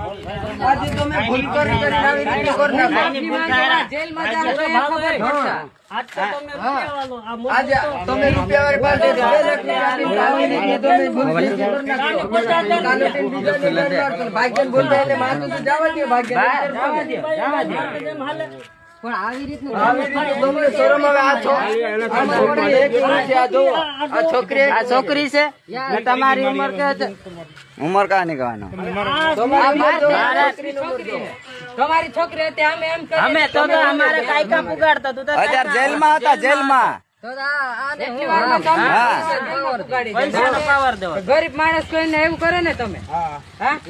આજે તમે ભૂલ કરી કરીને આવી રીતે કરી નાખો. જેલમાં. આજે તમે રૂપિયા વાળી પાસે એટલે માથું તો જવા ભાગ્યને. પણ આવી રીતનું આવી રીતે આવી રીતનું આ છોકરી આ છોકરી છે. ને તમારી ઉંમર કે છે? ઉમર કા નીકળવાનો તમારી છોકરી હતી અમે એમ અમે તો તો અમારે કાયકા પુગાડતા તું હજાર જેલમાં હતા જેલમાં. તો આ- આને એટલી વારમાં તમે હા. ઉગાડી દે. પૈસાનો પાવર દેવો. ગરીબ માણસ કોઈને એવું કરે ને તમે?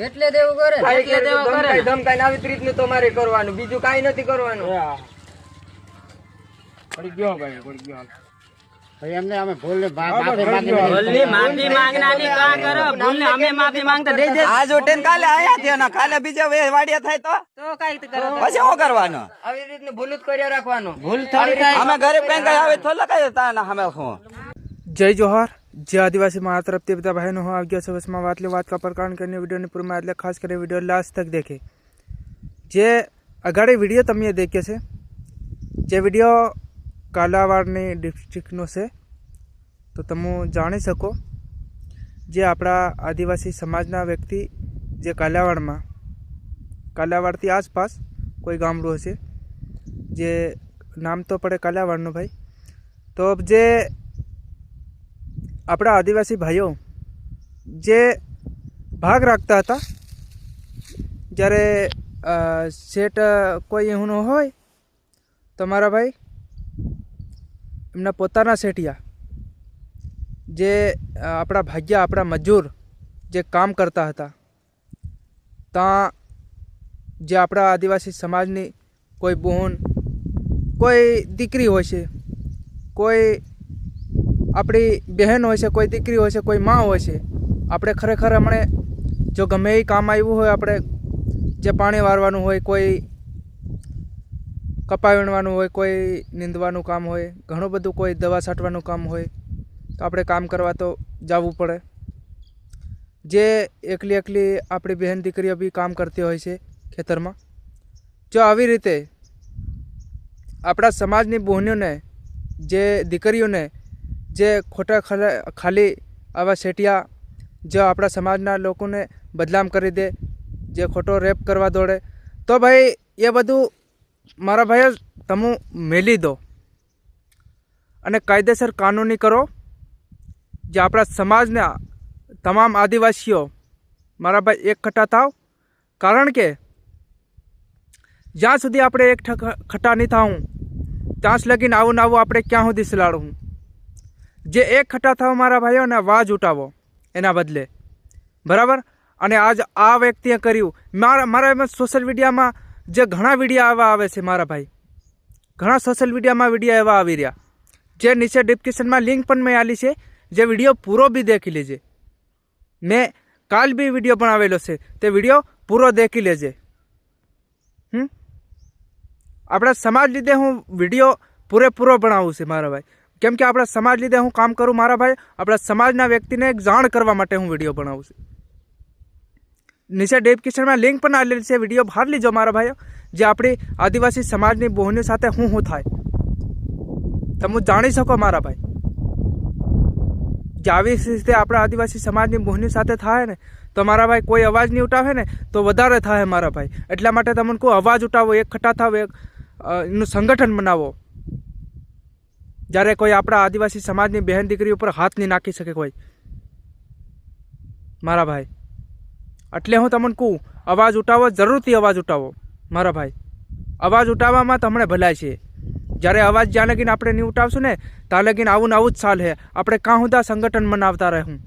એટલે દેવું કરે એટલે દેવું કરે ધમકાઈ આવી જ રીતનું તમારે કરવાનું. બીજું કઈ નથી કરવાનું. એમને અમે ભૂલ માફી માંગનાની કા કરો? ભૂલ અમે માફી માંગતા દે દે આજ ઉઠીને કાલે આયા થયો ને કાલે બીજો વાડિયા થાય તો? તો કઈ કરો? પછી શું કરવાનો? આવી રીતની ભૂલ જ કર્યા રાખવાનો. ભૂલ થાય અમે ઘરે પેન કઈ આવે થોલા કઈ તા ના અમે શું? જય જોહર. જે આદિવાસી મારા તરફથી બધા ભાઈનો હું આવી ગયા છે બસમાં વાતલી વાત કા પ્રકરણ કરીને વિડીયોની પૂરમાં એટલે ખાસ કરીને વીડિયો લાસ્ટ તક દેખે. જે અગાડી વીડિયો તમે દેખ્યો છે. જે વીડિયો કાલાવાડની ડિસ્ટ્રિક્ટનો છે. તો તમે જાણી શકો જે આપણા આદિવાસી સમાજના વ્યક્તિ જે કાલાવાડમાં, કાલાવાડથી આસપાસ કોઈ ગામડું હશે જે નામ તો પડે કાલાવાડનું ભાઈ. તો જે આપણા આદિવાસી ભાઈઓ જે ભાગ રાખતા હતા, જ્યારે શેઠ કોઈ એવું હોય તો મારા ભાઈ, એમના પોતાના શેઠિયા જે આપણા ભાગ્યા, આપણા મજૂર જે કામ કરતા હતા ત્યાં જે આપણા આદિવાસી સમાજની કોઈ બહેન કોઈ દીકરી હોય છે, કોઈ આપણી બહેન હોય છે, કોઈ દીકરી હોય છે, કોઈ માં હોય છે, આપણે ખરેખર હમણે જો ગમે એ કામ આવ્યું હોય, આપણે જે પાણી વારવાનું હોય, કોઈ કપા વીણવાનું હોય, કોઈ નીંદવાનું કામ હોય, ઘણું બધું કોઈ દવા છાંટવાનું કામ હોય આપણે કામ કરવા તો જવું પડે. જે એકલી એકલી આપણી બહેન દીકરીઓ બી કામ કરતી હોય છે ખેતરમાં. જો આવી રીતે આપણા સમાજની બહેનોને, જે દીકરીઓને, જે ખોટા ખલા- આવા સેટિયા જો આપણા સમાજના લોકોને બદનામ કરી દે, જે ખોટો રેપ કરવા દોડે, તો ભાઈ એ બધું મારા ભાઈઓ તમે મેલી દો. અને કાયદેસર કાનૂની કરો. જે આપણા સમાજના તમામ આદિવાસીઓ મારા ભાઈ એકઠા થાવ. કારણ કે જ્યાં સુધી આપણે એક ખટા નહીં થાવું ત્યાં લગીને આવું ને આવું આપણે ક્યાં સુધી સલાડવું? જે એક ખટા થાવ મારા ભાઈઓને અવાજ ઉઠાવો એના બદલે. બરાબર? અને આજ આ વ્યક્તિએ કર્યું. મારા મારા સોશિયલ મીડિયામાં જે ઘણા વિડીયા આવા આવે છે મારા ભાઈ. ઘણા સોશિયલ મીડિયામાં વિડીયા એવા આવી રહ્યા. જે નીચે ડિસ્ક્રિપ્શનમાં લિંક પણ મેં આલી છે. જે વીડિયો પૂરો બી દેખી લેજે. મેં કાલ બી વીડિયો બનાવેલો છે. તે વીડિયો પૂરો દેખી લેજે. હમ? આપણા સમાજ લીધે હું વીડિયો પૂરેપૂરો બનાવું છે મારા ભાઈ. કેમ કે આપણા સમાજ લીધે હું કામ કરું મારા ભાઈ, આપણા સમાજના વ્યક્તિને જાણ કરવા માટે હું વીડિયો બનાવું છું. નીચે ડિસ્ક્રિપ્શનમાં લિંક પણ આવેલી છે, વીડિયો બહાર લીજો મારા ભાઈઓ, જે આપણી આદિવાસી સમાજની બહેનો સાથે હું હું થાય. તમે જાણી શકો મારા ભાઈ. જે આવી રીતે આપણા આદિવાસી સમાજની મોહની સાથે થાય ને, તો મારા ભાઈ કોઈ અવાજ નહીં ઉઠાવે ને, તો વધારે થાય મારા ભાઈ. એટલા માટે તમને કોઈ અવાજ ઉઠાવો, એક ખટા થાવ, એક એનું સંગઠન બનાવો. જ્યારે કોઈ આપણા આદિવાસી સમાજની બહેન દીકરી ઉપર હાથ નહીં નાખી શકે કોઈ. મારા ભાઈ. એટલે હું તમને કહું, અવાજ ઉઠાવો, જરૂરથી અવાજ ઉઠાવો, મારા ભાઈ. અવાજ ઉઠાવવામાં તમને ભલાય છે. જ્યારે અવાજ જ્યાં લગીને આપણે નહીં ઉઠાવશું ને ત્યાં લગીને આવું ને આવું જ સાલ હે. આપણે કાં હુદા સંગઠન મનાવતા રહું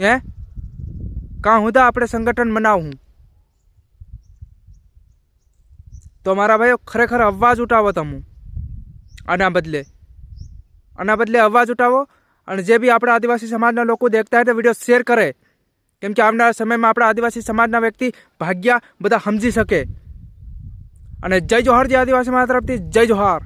હે? કાં હુદા આપણે સંગઠન મનાવું તો મારા ભાઈઓ, ખરેખર અવાજ ઉઠાવો તમે. આના બદલે. આના બદલે અવાજ ઉઠાવો અને જે બી આપણા આદિવાસી સમાજના લોકો દેખતા હોય તો વીડિયો શેર કરે. કેમ કે આવનારા સમયમાં આપણા આદિવાસી સમાજના વ્યક્તિ ભાગ્યા બધા સમજી શકે. અને જય જોહાર જે આદિવાસી મારા તરફથી જય જોહાર.